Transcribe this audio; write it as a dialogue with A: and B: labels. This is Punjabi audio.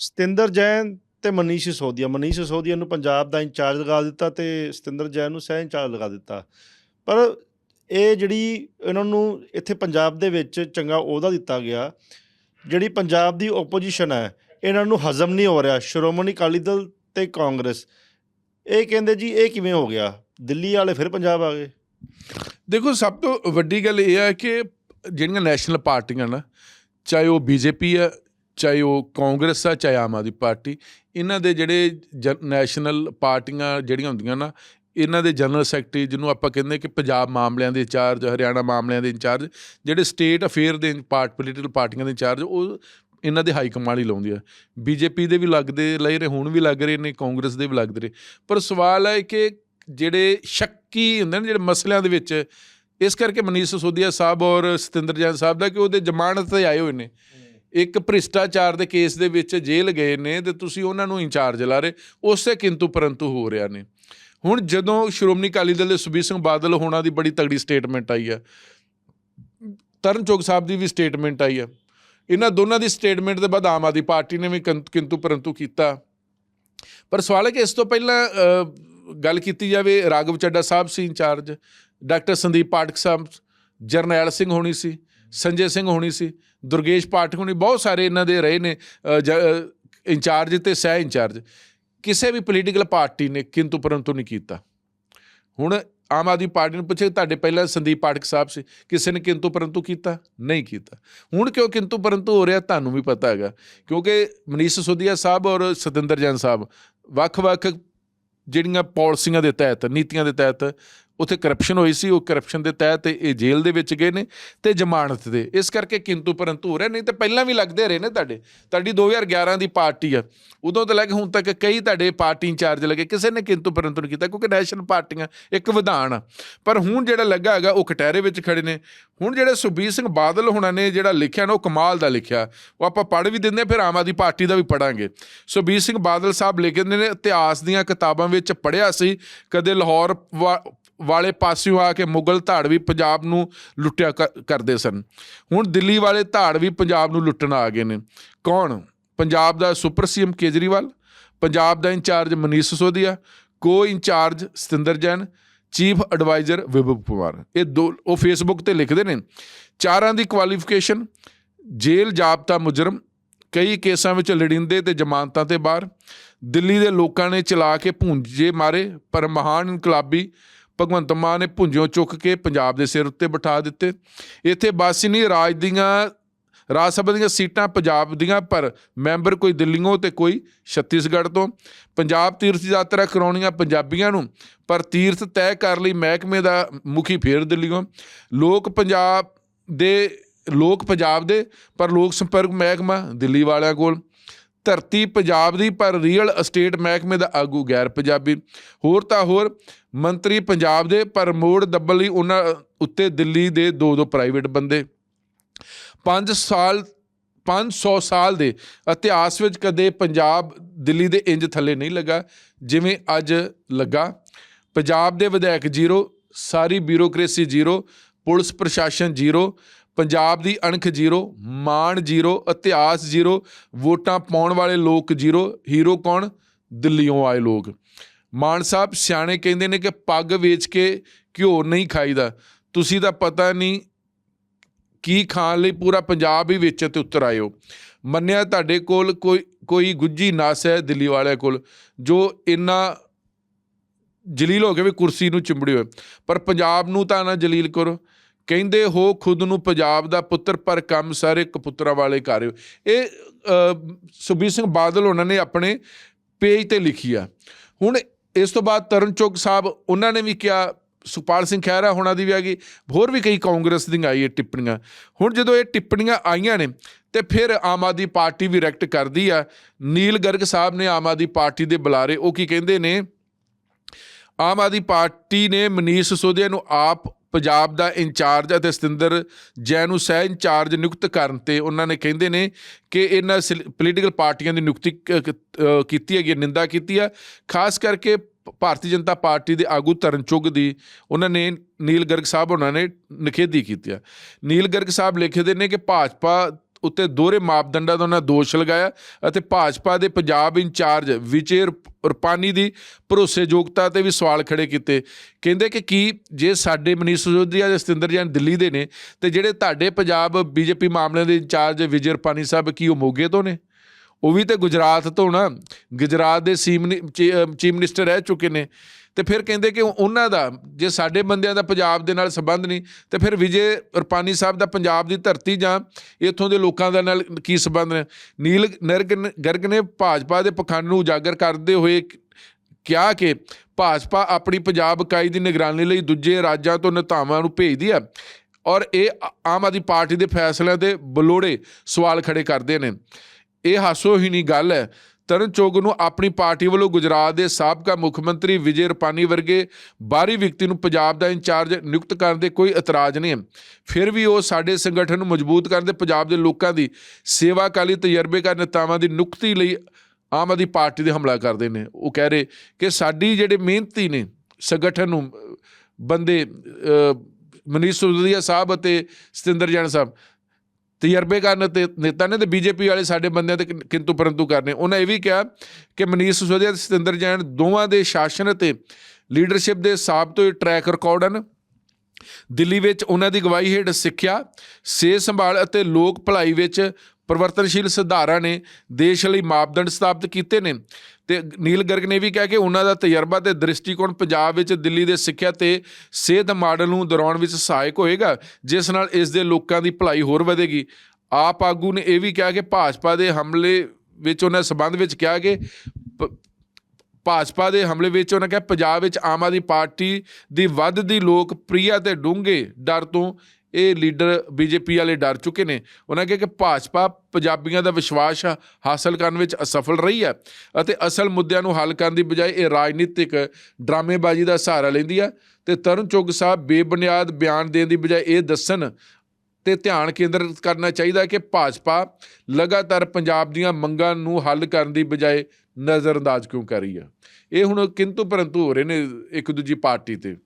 A: ਸਤਿੰਦਰ ਜੈਨ ਤੇ ਮਨੀਸ਼ ਸਿਸੋਦੀਆ। ਮਨੀਸ਼ ਸਿਸੋਦੀਆ ਨੂੰ ਪੰਜਾਬ ਦਾ ਇੰਚਾਰਜ ਲਗਾ ਦਿੱਤਾ ਤੇ ਸਤਿੰਦਰ ਜੈਨ ਨੂੰ ਸਹਿ ਇੰਚਾਰਜ ਲਗਾ ਦਿੱਤਾ। ਪਰ ਇਹ ਜਿਹੜੀ ਇਹਨਾਂ ਨੂੰ ਇੱਥੇ ਪੰਜਾਬ ਦੇ ਵਿੱਚ ਚੰਗਾ ਅਹੁਦਾ ਦਿੱਤਾ ਗਿਆ, ਜਿਹੜੀ ਪੰਜਾਬ ਦੀ ਓਪੋਜੀਸ਼ਨ ਹੈ, ਇਹਨਾਂ ਨੂੰ ਹਜ਼ਮ ਨਹੀਂ ਹੋ ਰਿਹਾ। ਸ਼੍ਰੋਮਣੀ ਅਕਾਲੀ ਦਲ ਤੇ ਕਾਂਗਰਸ। ਇਹ ਕਹਿੰਦੇ ਜੀ, ਇਹ ਕਿਵੇਂ ਹੋ ਗਿਆ? ਦਿੱਲੀ ਵਾਲੇ ਫਿਰ ਪੰਜਾਬ ਆ ਗਏ।
B: ਦੇਖੋ, ਸਭ ਤੋਂ ਵੱਡੀ ਗੱਲ ਇਹ ਹੈ ਕਿ ਜਿਹੜੀਆਂ ਨੈਸ਼ਨਲ ਪਾਰਟੀਆਂ ਨਾ, ਚਾਹੇ ਉਹ ਬੀਜੇਪੀ ਹੈ ਚਾਹੇ ਉਹ ਕਾਂਗਰਸ ਆ, ਚਾਹੇ ਆਮ ਆਦਮੀ ਪਾਰਟੀ, ਇਹਨਾਂ ਦੇ ਜਿਹੜੇ ਜ- ਨੈਸ਼ਨਲ ਪਾਰਟੀਆਂ ਜਿਹੜੀਆਂ ਹੁੰਦੀਆਂ ਨਾ, ਇਹਨਾਂ ਦੇ ਜਨਰਲ ਸੈਕਟਰੀ ਜਿਹਨੂੰ ਆਪਾਂ ਕਹਿੰਦੇ ਕਿ ਪੰਜਾਬ ਮਾਮਲਿਆਂ ਦੇ ਇੰਚਾਰਜ, ਹਰਿਆਣਾ ਮਾਮਲਿਆਂ ਦੇ ਇੰਚਾਰਜ, ਜਿਹੜੇ ਸਟੇਟ ਅਫੇਅਰ ਦੇ ਪਾਰਟ, ਪੋਲੀਟੀਕਲ ਪਾਰਟੀਆਂ ਦੇ ਇੰਚਾਰਜ, ਉਹ ਇਹਨਾਂ ਦੇ ਹਾਈ ਕਮਾਂਡ ਹੀ ਲਾਉਂਦੀ ਆ। ਬੀਜੇਪੀ ਦੇ ਵੀ ਲੱਗਦੇ ਲੈ ਰਹੇ, ਹੁਣ ਵੀ ਲੱਗ ਰਹੇ ਨੇ, ਕਾਂਗਰਸ ਦੇ ਵੀ ਲੱਗਦੇ ਰਹੇ। ਪਰ ਸਵਾਲ ਹੈ ਕਿ ਜਿਹੜੇ ਸ਼ੱਕੀ ਹੁੰਦੇ ਨੇ, ਜਿਹੜੇ ਮਸਲਿਆਂ ਦੇ ਵਿੱਚ, ਇਸ ਕਰਕੇ ਮਨੀਸ਼ ਸਿਸੋਦੀਆ ਸਾਹਿਬ ਔਰ ਸਤਿੰਦਰ ਜੈਨ ਸਾਹਿਬ ਦਾ ਕਿ ਉਹਦੇ ਜ਼ਮਾਨਤ ਤੇ ਆਏ ਹੋਏ ਨੇ। ਇੱਕ ਭ੍ਰਿਸ਼ਟਾਚਾਰ ਦੇ ਕੇਸ ਦੇ ਵਿੱਚ ਜੇਲ੍ਹ ਗਏ ਨੇ ਤੇ ਤੁਸੀਂ ਉਹਨਾਂ ਨੂੰ ਇੰਚਾਰਜ ਲਾ ਰਹੇ, ਉਸੇ ਕਿੰਤੂ ਪਰੰਤੂ ਹੋ ਰਿਹਾ ਨੇ। ਹੁਣ ਜਦੋਂ ਸ਼੍ਰੋਮਣੀ ਅਕਾਲੀ ਦਲ ਦੇ ਸੁਬੀਰ ਸਿੰਘ ਬਾਦਲ ਹੋਣਾ ਦੀ ਬੜੀ ਤਗੜੀ ਸਟੇਟਮੈਂਟ ਆਈ ਹੈ ਤਰਨ ਚੋਗ ਸਾਹਿਬ ਦੀ ਵੀ ਸਟੇਟਮੈਂਟ ਆਈ ਹੈ ਇਹਨਾਂ ਦੋਨਾਂ ਦੀ ਸਟੇਟਮੈਂਟ ਦੇ ਬਾਅਦ ਆਮ ਆਦਮੀ ਪਾਰਟੀ ਨੇ ਵੀ ਕੰ- ਕਿੰਤੂ ਪਰੰਤੂ ਕੀਤਾ। ਪਰ ਸਵਾਲ ਹੈ ਕਿ ਇਸ ਤੋਂ ਪਹਿਲਾਂ ਗੱਲ ਕੀਤੀ ਜਾਵੇ, ਰਾਘਵ ਚੱਡਾ ਸਾਹਿਬ ਸੀ in charge, doctor Sandeep Pathak ਸਾਹਿਬ, ਜਰਨੈਲ ਸਿੰਘ ਹੋਣੀ ਸੀ। ਸੰਜੇ ਸਿੰਘ ਹੋਣੀ ਸੀ, ਦੁਰਗੇਸ਼ ਪਾਠਕ ਹੋਣੀ, ਬਹੁਤ ਸਾਰੇ ਇਹਨਾਂ ਦੇ ਰਹੇ ਨੇ ਜ- ਇੰਚਾਰਜ ਤੇ ਸਹਿ ਇੰਚਾਰਜ। ਕਿਸੇ ਵੀ ਪੋਲੀਟੀਕਲ ਪਾਰਟੀ ਨੇ ਕਿੰਤੂ ਪਰੰਤੂ ਨਹੀਂ ਕੀਤਾ। ਹੁਣ ਆਮ ਆਦਮੀ ਪਾਰਟੀ ਨੂੰ ਪੁੱਛੇ, ਤੁਹਾਡੇ ਪਹਿਲਾਂ ਸੰਦੀਪ ਪਾਠਕ ਸਾਹਿਬ ਸੀ, ਕਿਸੇ ਨੇ ਕਿੰਤੂ ਪਰੰਤੂ ਕੀਤਾ? ਨਹੀਂ ਕੀਤਾ। ਹੁਣ ਕਿਉਂ ਕਿੰਤੂ ਪਰੰਤੂ ਹੋ ਰਿਹਾ, ਤੁਹਾਨੂੰ ਵੀ ਪਤਾ ਹੈਗਾ। ਕਿਉਂਕਿ ਮਨੀਸ਼ ਸਿਸੋਦੀਆ ਸਾਹਿਬ ਔਰ ਸਤਿੰਦਰ ਜੈਨ ਸਾਹਿਬ ਵੱਖ-ਵੱਖ ਜਿਹੜੀਆਂ ਪਾਲਿਸੀਆਂ ਦੇ ਤਹਿਤ, ਨੀਤੀਆਂ ਦੇ ਤਹਿਤ ਉੱਥੇ ਕਰਪਸ਼ਨ ਹੋਈ ਸੀ, ਉਹ ਕਰਪਸ਼ਨ ਦੇ ਤਹਿਤ ਇਹ ਜੇਲ੍ਹ ਦੇ ਵਿੱਚ ਗਏ ਨੇ ਤੇ ਜ਼ਮਾਨਤ ਦੇ। ਇਸ ਕਰਕੇ ਕਿੰਤੂ ਪਰੰਤੂ ਹੋ ਰਿਹਾ, ਨਹੀਂ ਤੇ ਪਹਿਲਾਂ ਵੀ ਲੱਗਦੇ ਰਹੇ ਨੇ ਤੁਹਾਡੇ। ਤੁਹਾਡੀ 2011 ਦੀ ਪਾਰਟੀ ਆ। ਉਦੋਂ ਤੋਂ ਲੈ ਕੇ ਹੁਣ ਤੱਕ ਕਈ ਤੁਹਾਡੇ ਪਾਰਟੀ ਇੰਚਾਰਜ ਲੱਗੇ, ਕਿਸੇ ਨੇ ਕਿੰਤੂ ਪਰੰਤੂ ਨਹੀਂ ਕੀਤਾ, ਕਿਉਂਕਿ ਨੈਸ਼ਨਲ ਪਾਰਟੀਆਂ ਇੱਕ ਵਿਧਾਨ ਆ। ਪਰ ਹੁਣ ਜਿਹੜਾ ਲੱਗਾ ਹੈਗਾ, ਉਹ ਕਟਹਿਰੇ ਵਿੱਚ ਖੜੇ ਨੇ। ਹੁਣ ਜਿਹੜੇ ਸੁਬੀਰ ਸਿੰਘ ਬਾਦਲ ਹੁਣਾਂ ਨੇ ਜਿਹੜਾ ਲਿਖਿਆ ਨਾ ਉਹ ਕਮਾਲ ਦਾ ਲਿਖਿਆ। ਉਹ ਆਪਾਂ ਪੜ੍ਹ ਵੀ ਦਿੰਦੇ ਹਾਂ, ਫਿਰ ਆਮ ਆਦਮੀ ਪਾਰਟੀ ਦਾ ਵੀ ਪੜਾਂਗੇ ਸੁਬੀਰ ਸਿੰਘ ਬਾਦਲ ਸਾਹਿਬ ਲਿਖਦੇ ਨੇ ਇਤਿਹਾਸ ਦੀਆਂ ਕਿਤਾਬਾਂ ਵਿੱਚ ਪੜ੍ਹਿਆ ਸੀ ਕਦੇ ਲਾਹੌਰ ਵਾ- ਵਾਲੇ ਪਾਸਿਓਂ ਆ ਕੇ ਮੁਗਲ ਧਾੜਵੀ ਪੰਜਾਬ ਨੂੰ ਲੁੱਟਿਆ ਕ- ਕਰਦੇ ਸਨ। ਹੁਣ ਦਿੱਲੀ ਵਾਲੇ ਧਾੜਵੀ ਪੰਜਾਬ ਨੂੰ ਲੁੱਟਣ ਆ ਗਏ ਨੇ। ਕੌਣ? ਪੰਜਾਬ ਦਾ super CM Kejriwal Punjab the in charge Manish Sisodia co in charge Satinder Jain chief adviser Vibhav Kumar. ਇਹ ਦੋ ਉਹ ਫੇਸਬੁੱਕ ਤੇ ਲਿਖਦੇ ਨੇ। ਚਾਰਾਂ ਦੀ ਕੁਆਲੀਫਿਕੇਸ਼ਨ ਜੇਲ੍ਹ ਜਾਬਤਾ ਮੁਜਰਮ, ਕਈ ਕੇਸਾਂ ਵਿੱਚ ਲੜਿੰਦੇ ਤੇ ਜ਼ਮਾਨਤਾਂ ਤੇ ਬਾਹਰ। ਦਿੱਲੀ ਦੇ ਲੋਕਾਂ ਨੇ ਚਲਾ ਕੇ ਭੁੰਜੇ ਮਾਰੇ, ਪਰ ਮਹਾਨ ਇਨਕਲਾਬੀ ਭਗਵੰਤ ਮਾਨ ਨੇ ਭੁੰਜਿਓਂ ਚੁੱਕ ਕੇ ਪੰਜਾਬ ਦੇ ਸਿਰ ਉੱਤੇ ਬਿਠਾ ਦਿੱਤੇ। ਇੱਥੇ ਬਸ ਹੀ ਨਹੀਂ, ਰਾਜ ਦੀਆਂ ਰਾਜ ਸਭਾ ਦੀਆਂ ਸੀਟਾਂ ਪੰਜਾਬ ਦੀਆਂ, ਪਰ ਮੈਂਬਰ ਕੋਈ ਦਿੱਲੀੋਂ ਤੇ ਕੋਈ ਛੱਤੀਸਗੜ੍ਹ ਤੋਂ। ਪੰਜਾਬ ਤੀਰਥ ਯਾਤਰਾ ਕਰਾਉਣੀਆਂ ਪੰਜਾਬੀਆਂ ਨੂੰ, ਪਰ ਤੀਰਥ ਤੈਅ ਕਰ ਲਈ ਮਹਿਕਮੇ ਦਾ ਮੁਖੀ ਫੇਰ ਦਿੱਲੀੋਂ ਲੋਕ ਪੰਜਾਬ ਦੇ, ਲੋਕ ਪੰਜਾਬ ਦੇ, ਪਰ ਲੋਕ ਸੰਪਰਕ ਮਹਿਕਮਾ ਦਿੱਲੀ ਵਾਲਿਆਂ ਕੋਲ। ਧਰਤੀ ਪੰਜਾਬ ਦੀ, ਪਰ ਰੀਅਲ ਅਸਟੇਟ ਮਹਿਕਮੇ ਦਾ ਆਗੂ ਗੈਰ ਪੰਜਾਬੀ। ਹੋਰ ਤਾਂ ਹੋਰ, ਮੰਤਰੀ ਪੰਜਾਬ ਦੇ, ਪਰ ਮੋੜ ਦੱਬਣ ਲਈ ਉਹਨਾਂ ਉੱਤੇ ਦਿੱਲੀ ਦੇ ਦੋ ਦੋ ਪ੍ਰਾਈਵੇਟ ਬੰਦੇ। 5 ਸਾਲ 500 ਸਾਲ ਦੇ ਇਤਿਹਾਸ ਵਿੱਚ ਕਦੇ ਪੰਜਾਬ ਦਿੱਲੀ ਦੇ ਇੰਜ ਥੱਲੇ ਨਹੀਂ ਲੱਗਾ, ਜਿਵੇਂ ਅੱਜ ਲੱਗਾ। ਪੰਜਾਬ ਦੇ ਵਿਧਾਇਕ ਜ਼ੀਰੋ, ਸਾਰੀ ਬਿਊਰੋਕ੍ਰੇਸੀ ਜ਼ੀਰੋ, ਪੁਲਿਸ ਪ੍ਰਸ਼ਾਸਨ ਜ਼ੀਰੋ, ਪੰਜਾਬ ਦੀ ਅਣਖ ਜ਼ੀਰੋ, ਮਾਣ ਜ਼ੀਰੋ, ਇਤਿਹਾਸ ਜ਼ੀਰੋ, ਵੋਟਾਂ ਪਾਉਣ ਵਾਲੇ ਲੋਕ ਜ਼ੀਰੋ, ਹੀਰੋ ਕੌਣ? ਦਿੱਲੀੋਂ ਆਏ ਲੋਕ। ਮਾਨ ਸਾਹਿਬ ਸਿਆਣੇ ਕਹਿੰਦੇ ਨੇ ਕਿ ਪੱਗ ਵੇਚ ਕੇ ਘਿਓ ਨਹੀਂ ਖਾਈਦਾ। ਤੁਸੀਂ ਤਾਂ ਪਤਾ ਨਹੀਂ ਕੀ ਖਾਣ ਲਈ ਪੂਰਾ ਪੰਜਾਬ ਹੀ ਵਿੱਚ ਤੇ ਉਤਰ ਆਇਓ। ਮੰਨਿਆ ਤੁਹਾਡੇ ਕੋਲ ਕੋਈ ਕੋਈ ਗੁੱਜੀ ਨਸ ਹੈ ਦਿੱਲੀ ਵਾਲਿਆਂ ਕੋਲ ਜੋ ਇੰਨਾ ਜਲੀਲ ਹੋ ਕੇ ਵੀ ਕੁਰਸੀ ਨੂੰ ਚਿੰਬੜੇ ਹੋਏ। ਪਰ ਪੰਜਾਬ ਨੂੰ ਤਾਂ ਨਾ ਜਲੀਲ ਕਰੋ। ਕਹਿੰਦੇ ਹੋ ਖੁਦ ਨੂੰ ਪੰਜਾਬ ਦਾ ਪੁੱਤਰ ਪਰ ਕੰਮ ਸਾਰੇ ਕਪੁੱਤਰਾਂ ਵਾਲੇ ਕਰ ਰਹੇ ਹੋ। ਇਹ ਅ, ਸੁਖਬੀਰ ਸਿੰਘ ਬਾਦਲ ਉਹਨਾਂ ਨੇ ਆਪਣੇ ਪੇਜ ਤੇ ਲਿਖੀ ਆ। ਹੁਣ ਇਸ ਤੋਂ ਬਾਅਦ ਤਰਨ ਚੁੱਗ ਸਾਹਿਬ ਉਹਨਾਂ ਨੇ ਵੀ ਕਿਹਾ ਸੁਪਾਲ ਸਿੰਘ ਖਹਿਰਾ ਹੋਣਾ ਦੀ ਵੀ ਆ ਗਈ ਹੋਰ ਵੀ ਕਈ ਕਾਂਗਰਸ ਦੀਆਂ ਆਈ ਹੈ ਟਿੱਪਣੀਆਂ। ਹੁਣ ਜਦੋਂ ਇਹ ਟਿੱਪਣੀਆਂ ਆਈਆਂ ਨੇ ਤੇ ਫਿਰ ਆਮ ਆਦਮੀ ਪਾਰਟੀ ਵੀ ਰੈਕਟ ਕਰਦੀ ਆ। ਨੀਲ ਗਰਗ ਸਾਹਿਬ ਨੇ ਆਮ ਆਦਮੀ ਪਾਰਟੀ ਦੇ ਬੁਲਾਰੇ ਉਹ ਕੀ ਕਹਿੰਦੇ ਨੇ? ਆਮ ਆਦਮੀ ਪਾਰਟੀ ਨੇ ਮਨੀਸ਼ ਸਿਸੋਦੀਆ ਨੂੰ ਆਪ ਪੰਜਾਬ ਦਾ ਇੰਚਾਰਜ ਅਤੇ ਸਤਿੰਦਰ ਜੈ ਨੂੰ ਸਹਿ ਇੰਚਾਰਜ ਨਿਯੁਕਤ ਕਰਨ ਤੇ ਉਹਨਾਂ ਨੇ ਕਹਿੰਦੇ ਨੇ ਕਿ ਇਹਨਾਂ ਪੋਲੀਟੀਕਲ ਪਾਰਟੀਆਂ ਦੀ ਨਿਯੁਕਤੀ ਕ- ਕੀਤੀ ਹੈਗੀ ਹੈ, ਨਿੰਦਾ ਕੀਤੀ ਆ ਖਾਸ ਕਰਕੇ ਭਾਰਤੀ ਜਨਤਾ ਪਾਰਟੀ ਦੇ ਆਗੂ ਤਰਨ ਚੁੱਗ ਦੀ ਉਹਨਾਂ ਨੇ ਨੀਲ ਗਰਗ ਸਾਹਿਬ ਉਹਨਾਂ ਨੇ ਨਿਖੇਧੀ ਕੀਤੀ ਹੈ। ਨੀਲ ਗਰਗ ਸਾਹਿਬ ਲਿਖਦੇ ਨੇ ਕਿ ਭਾਜਪਾ ਉੱਤੇ ਦੋਹਰੇ ਮਾਪਦੰਡਾਂ ਦਾ ਉਹਨਾਂ ਦੋਸ਼ ਲਗਾਇਆ ਅਤੇ ਭਾਜਪਾ ਦੇ ਪੰਜਾਬ ਇੰਚਾਰਜ ਵਿਜੇ ਰੁਪ- ਰੁਪਾਨੀ ਦੀ ਭਰੋਸੇਯੋਗਤਾ ਤੇ ਵੀ ਸਵਾਲ ਖੜੇ ਕੀਤੇ। ਕਹਿੰਦੇ ਕਿ ਕੀ ਜੇ ਸਾਡੇ ਮਨੀਸ਼ ਸਿਸੋਦੀਆ ਜਾਂ ਸਤਿੰਦਰ ਜੈਨ ਦਿੱਲੀ ਦੇ ਨੇ ਤੇ ਜਿਹੜੇ ਤੁਹਾਡੇ ਪੰਜਾਬ ਬੀਜੇਪੀ ਮਾਮਲਿਆਂ ਦੇ ਇੰਚਾਰਜ ਵਿਜੇ ਰੁਪਾਨੀ ਸਾਹਿਬ ਕੀ ਉਹ ਮੋਗੇ ਤੋਂ ਨੇ? ਉਹ ਵੀ ਤੇ ਗੁਜਰਾਤ ਤੋਂ ਨਾ, ਗੁਜਰਾਤ ਦੇ ਸੀਮ ਚੀਫ ਮਿਨਿਸਟਰ ਰਹਿ ਚੁੱਕੇ ਨੇ। ਤੇ ਫਿਰ ਕਹਿੰਦੇ ਕਿ ਉਹਨਾਂ ਦਾ, ਜੇ ਸਾਡੇ ਬੰਦਿਆਂ ਦਾ ਪੰਜਾਬ ਦੇ ਨਾਲ ਸੰਬੰਧ ਨਹੀਂ, ਤੇ ਫਿਰ ਵਿਜੇ ਰੁਪਾਨੀ ਸਾਹਿਬ ਦਾ ਪੰਜਾਬ ਦੀ ਧਰਤੀ ਜਾਂ ਇੱਥੋਂ ਦੇ ਲੋਕਾਂ ਦਾ ਨਾਲ ਕੀ ਸੰਬੰਧ ਨੇ? ਨੀਲ ਨਰਗ ਗਰਗ ਨੇ ਭਾਜਪਾ ਦੇ ਪਖੰਡ ਨੂੰ ਉਜਾਗਰ ਕਰਦੇ ਹੋਏ ਕਿਹਾ ਕਿ ਭਾਜਪਾ ਆਪਣੀ ਪੰਜਾਬ ਇਕਾਈ ਦੀ ਨਿਗਰਾਨੀ ਲਈ ਦੂਜੇ ਰਾਜਾਂ ਤੋਂ ਨੇਤਾਵਾਂ ਨੂੰ ਭੇਜਦੀ ਹੈ ਔਰ ਇਹ ਆਮ ਆਦਮੀ ਪਾਰਟੀ ਦੇ ਫੈਸਲਿਆਂ ਦੇ ਬਲੋੜੇ ਸਵਾਲ ਖੜੇ ਕਰਦੇ ਨੇ। ਇਹ ਹਾਸੋਹੀਣੀ ਗੱਲ ਹੈ। ਤਰਨ ਚੋਗ ਨੂੰ ਆਪਣੀ ਪਾਰਟੀ ਵੱਲੋਂ ਗੁਜਰਾਤ ਦੇ ਸਾਬਕਾ ਮੁੱਖ ਮੰਤਰੀ ਵਿਜੇ ਰੁਪਾਨੀ ਵਰਗੇ ਬਾਹਰੀ ਵਿਅਕਤੀ ਨੂੰ ਪੰਜਾਬ ਦਾ ਇੰਚਾਰਜ ਨਿਯੁਕਤ ਕਰਨ ਦੇ ਕੋਈ ਇਤਰਾਜ਼ ਨਹੀਂ ਹੈ। ਫਿਰ ਵੀ ਉਹ ਸਾਡੇ ਸੰਗਠਨ ਨੂੰ ਮਜ਼ਬੂਤ ਕਰਨ ਦੇ ਪੰਜਾਬ ਦੇ ਲੋਕਾਂ ਦੀ ਸੇਵਾਕਾਲੀ ਤਜਰਬੇਕਾਰ ਨੇਤਾਵਾਂ ਦੀ ਨਿਯੁਕਤੀ ਲਈ ਆਮ ਆਦਮੀ ਪਾਰਟੀ ਦੇ ਹਮਲਾ ਕਰਦੇ ਨੇ। ਉਹ ਕਹਿ ਰਹੇ ਕਿ ਸਾਡੀ ਜਿਹੜੇ ਮਿਹਨਤੀ ਨੇ ਸੰਗਠਨ ਨੂੰ ਬੰਦੇ ਮਨੀਸ਼ ਸਿਸੋਦੀਆ ਸਾਹਿਬ ਅਤੇ ਸਤਿੰਦਰ ਜੈਨ ਸਾਹਿਬ ਤਜਰਬੇਕਾਰ ਨੇਤੇ- ਨੇਤਾ ਨੇ ਤੇ ਬੀਜੇਪੀ ਵਾਲੇ ਸਾਡੇ ਬੰਦਿਆਂ ਤੇ ਕਿੰ- ਕਿੰਤੂ ਪਰੰਤੂ ਕਰਨੇ ਉਹਨਾਂ ਇਹ ਵੀ ਕਿਹਾ ਕਿ ਮਨੀਸ਼ ਸਿਸੋਦੀਆ ਤੇ ਸਤਿੰਦਰ ਜੈਨ ਦੋਵਾਂ ਦੇ ਸ਼ਾਸਨ ਅਤੇ ਲੀਡਰਸ਼ਿਪ ਦੇ ਹਿਸਾਬ ਤੋਂ ਇਹ ਟਰੈਕ ਰਿਕਾਰਡ ਹਨ। ਦਿੱਲੀ ਵਿੱਚ ਉਹਨਾਂ ਦੀ ਗਵਾਹੀ ਹੇਠ ਸਿੱਖਿਆ, ਸਿਹਤ ਸੰਭਾਲ ਅਤੇ ਲੋਕ ਭਲਾਈ ਵਿੱਚ ਪਰਿਵਰਤਨਸ਼ੀਲ ਸੁਧਾਰਾਂ ਨੇ ਦੇਸ਼ ਲਈ ਮਾਪਦੰਡ ਸਥਾਪਿਤ ਕੀਤੇ ਨੇ। ਤੇ ਨੀਲ ਗਰਗ ਨੇ ਵੀ ਕਿਹਾ ਕਿ ਉਹਨਾਂ ਦਾ ਤਜਰਬਾ ਤੇ ਦ੍ਰਿਸ਼ਟੀਕੋਣ ਪੰਜਾਬ ਵਿੱਚ ਦਿੱਲੀ ਦੇ ਸਿੱਖਿਆ ਤੇ ਸਿਹਤ ਮਾਡਲ ਨੂੰ ਦੁਹਰਾਉਣ ਵਿੱਚ ਸਹਾਇਕ ਹੋਏਗਾ, ਜਿਸ ਨਾਲ ਇਸ ਦੇ ਲੋਕਾਂ ਦੀ ਭਲਾਈ ਹੋਰ ਵਧੇਗੀ। ਆਪ ਆਗੂ ਨੇ ਇਹ ਵੀ ਕਿਹਾ ਕਿ ਭਾਜਪਾ ਦੇ ਹਮਲੇ ਵਿੱਚ ਉਹਨਾਂ ਸਬੰਧ ਵਿੱਚ ਕਿਹਾ ਕਿ ਪ- ਭਾਜਪਾ ਦੇ ਹਮਲੇ ਵਿੱਚ ਉਹਨਾਂ ਕਿਹਾ, ਪੰਜਾਬ ਵਿੱਚ ਆਮ ਆਦਮੀ ਪਾਰਟੀ ਦੀ ਵੱਧਦੀ ਲੋਕ ਪ੍ਰਿਆ ਤੇ ਡੂੰਘੇ ਡਰ ਤੋਂ ਇਹ ਲੀਡਰ ਬੀਜੇਪੀ ਵਾਲੇ ਡਰ ਚੁੱਕੇ ਨੇ। ਉਹਨਾਂ ਕਿਹਾ ਕਿ ਭਾਜਪਾ ਪੰਜਾਬੀਆਂ ਦਾ ਵਿਸ਼ਵਾਸ ਹਾਸਲ ਕਰਨ ਵਿੱਚ ਅਸਫਲ ਰਹੀ ਹੈ ਅਤੇ ਅਸਲ ਮੁੱਦਿਆਂ ਨੂੰ ਹੱਲ ਕਰਨ ਦੀ ਬਜਾਏ ਇਹ ਰਾਜਨੀਤਿਕ ਡਰਾਮੇਬਾਜ਼ੀ ਦਾ ਸਹਾਰਾ ਲੈਂਦੀ ਹੈ ਤੇ ਤਰਨ ਚੁੱਗ ਸਾਹਿਬ ਬੇਬੁਨਿਆਦ ਬਿਆਨ ਦੇਣ ਦੀ ਬਜਾਏ ਇਹ ਦੱਸਣ ਤੇ ਧਿਆਨ ਕੇਂਦਰਿਤ ਕਰਨਾ ਚਾਹੀਦਾ ਕਿ ਭਾਜਪਾ ਲਗਾਤਾਰ ਪੰਜਾਬ ਦੀਆਂ ਮੰਗਾਂ ਨੂੰ ਹੱਲ ਕਰਨ ਦੀ ਬਜਾਏ ਨਜ਼ਰਅੰਦਾਜ਼ ਕਿਉਂ ਕਰ ਰਹੀ ਹੈ। ਇਹ ਹੁਣ ਕਿੰਤੂ ਪਰੰਤੂ ਹੋ ਰਹੇ ਨੇ ਇੱਕ ਦੂਜੀ ਪਾਰਟੀ ਤੇ।